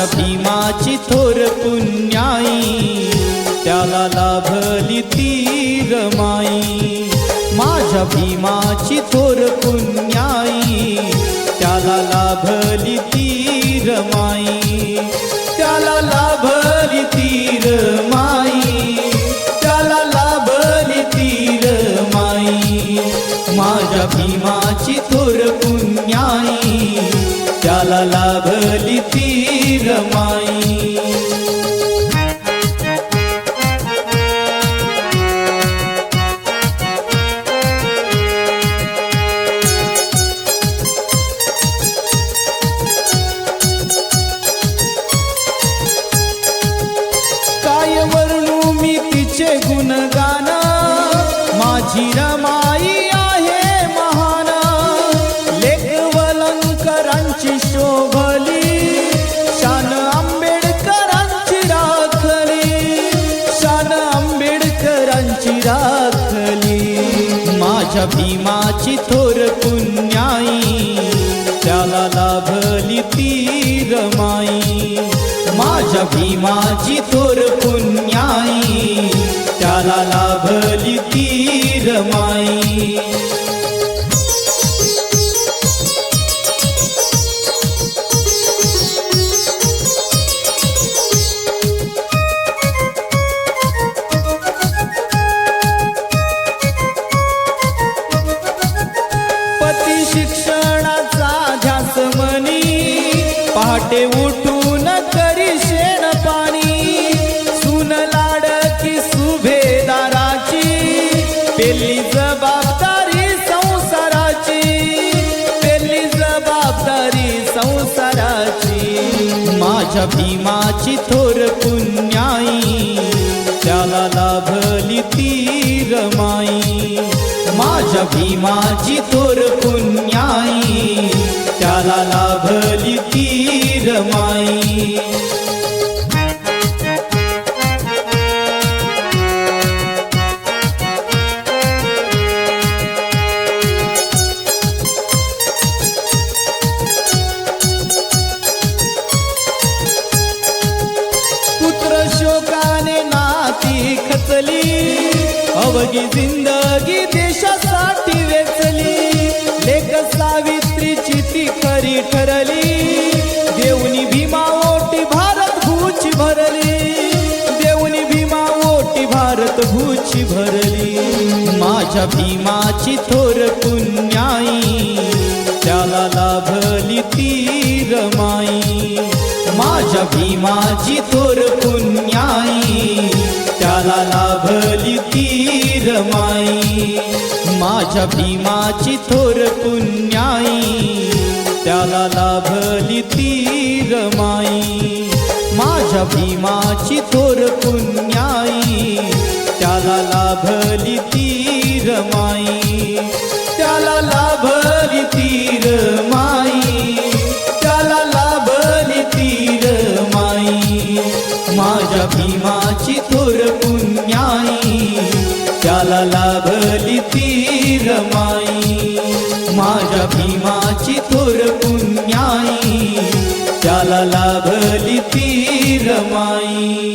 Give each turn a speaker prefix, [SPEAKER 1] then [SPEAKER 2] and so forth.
[SPEAKER 1] माझ्या भीमाची थोर पुण्याई त्याला लाभली ती रमाई. माझ्या भीमाची थोर पुण्याई त्याला लाभली ती रमाई. लाभली ती रमाई काय वर्णू मी तिचे गुणगान माझी रमा माझ्या भीमाची थोर पुण्याई त्याला लाभली ती रमाई माझ्या भीमाची थोर पुण्याई त्याला लाभली ती रमाई माझ्या भीमाची थोर पुण्याई त्याला लाभली ती रमाई. माझ्या भीमाची थोर पुण्याई त्याला लाभली ती रमाई. नाती खचली. अवघी जिंदगी देशासाठी वेचली. लेख सावित्रीची ती खरी ठरली. देवनी भीमा ओटी भारत भूची भरली. देवनी भीमा ओटी भारत भूची भरली. माझ्या भीमाची थोर पुण्याई त्याला लाभली ती रमाई. माझ्या भीमाची थोर पुण्याई त्याला लाभली तीर रमाई माझ्या भीमाची थोर पुण्याई त्याला लाभली तीर रमाई माझ्या भीमाची थोर पुण्याई त्याला लाभली त्याला लाभली ती रमाई. माझ्या भीमाची थोर पुण्याई. त्याला लाभली ती रमाई.